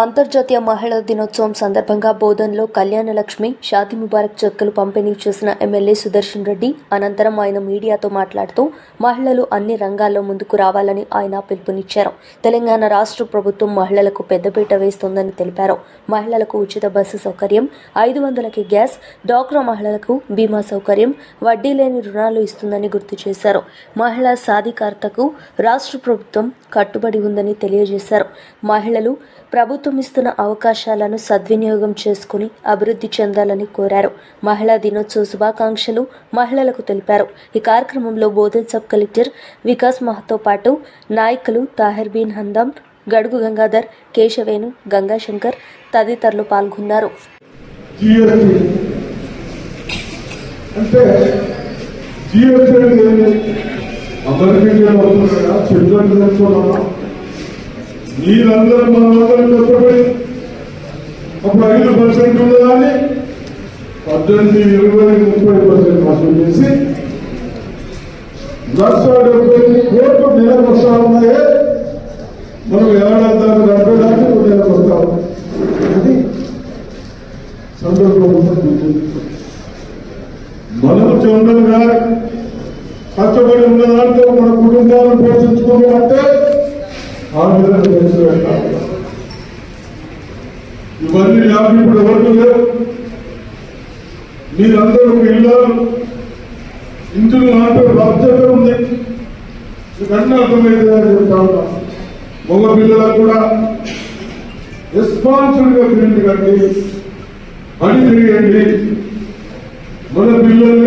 అంతర్జాతీయ మహిళా దినోత్సవం సందర్భంగా బోధన్లో కళ్యాణ లక్ష్మి షాదీ ముబారక్ చెక్కులు పంపిణీ చేసిన ఎమ్మెల్యే సుదర్శన్ రెడ్డి అనంతరం ఆయన మీడియాతో మాట్లాడుతూ మహిళలు అన్ని రంగాల్లో ముందుకు రావాలని ఆయన పిలుపునిచ్చారు. తెలంగాణ రాష్ట్ర ప్రభుత్వం మహిళలకు పెద్దపీట వేస్తోందని తెలిపారు. మహిళలకు ఉచిత బస్సు సౌకర్యం ఐదు వందలకి గ్యాస్ డాక్రా మహిళలకు బీమా సౌకర్యం వడ్డీ లేని రుణాలు ఇస్తుందని గుర్తు చేశారు. మహిళా సాధికారతకు రాష్ట్ర ప్రభుత్వం కట్టుబడి ఉందని తెలియజేశారు. మహిళలు ప్రభుత్వం ఇస్తున్న అవకాశాలను సద్వినియోగం చేసుకుని అభివృద్ధి చెందాలని కోరారు. మహిళా దినోత్సవ శుభాకాంక్షలు మహిళలకు తెలిపారు. ఈ కార్యక్రమంలో బోధన్ సబ్ కలెక్టర్ వికాస్ మహతో పాటు నాయకులు తాహిర్ బీన్ హందం గడుగు గంగాధర్ కేశవేణు గంగాశంకర్ తదితరులు పాల్గొన్నారు. అంటే మీరందరూ మన అమెరికా కష్టపడి అప్పుడు ఐదు పర్సెంట్ ఉన్నదాన్ని పద్దెనిమిది ఇరవై ముప్పై పర్సెంట్ వసూలు చేసి లక్ష డెబ్బై కోట్లు నెలకు వస్తా ఉన్నాయే. మనం ఏడాది దాకా డెబ్బై దాకా నెలకు వస్తాం అది సందర్భంలో మనం చంద్రులు గారు కష్టపడి ఉన్న దాంట్లో మన కుటుంబాలను పోషించుకోవాలంటే ఆ విధంగా చేసి వెళ్ళాలి ఇవన్నీ నాకు ఇప్పుడు ఎవరు లేవు మీరందరూ ఒక ఇల్లు ఇంటిని నాటే బాధ్యత ఉంది. మీకన్నా అర్థమైతే చెప్తా ఉన్నా. మగ పిల్లలకు కూడా రెస్పాన్సిబుల్గా కట్టి పని తిరిగండి. మన పిల్లల్ని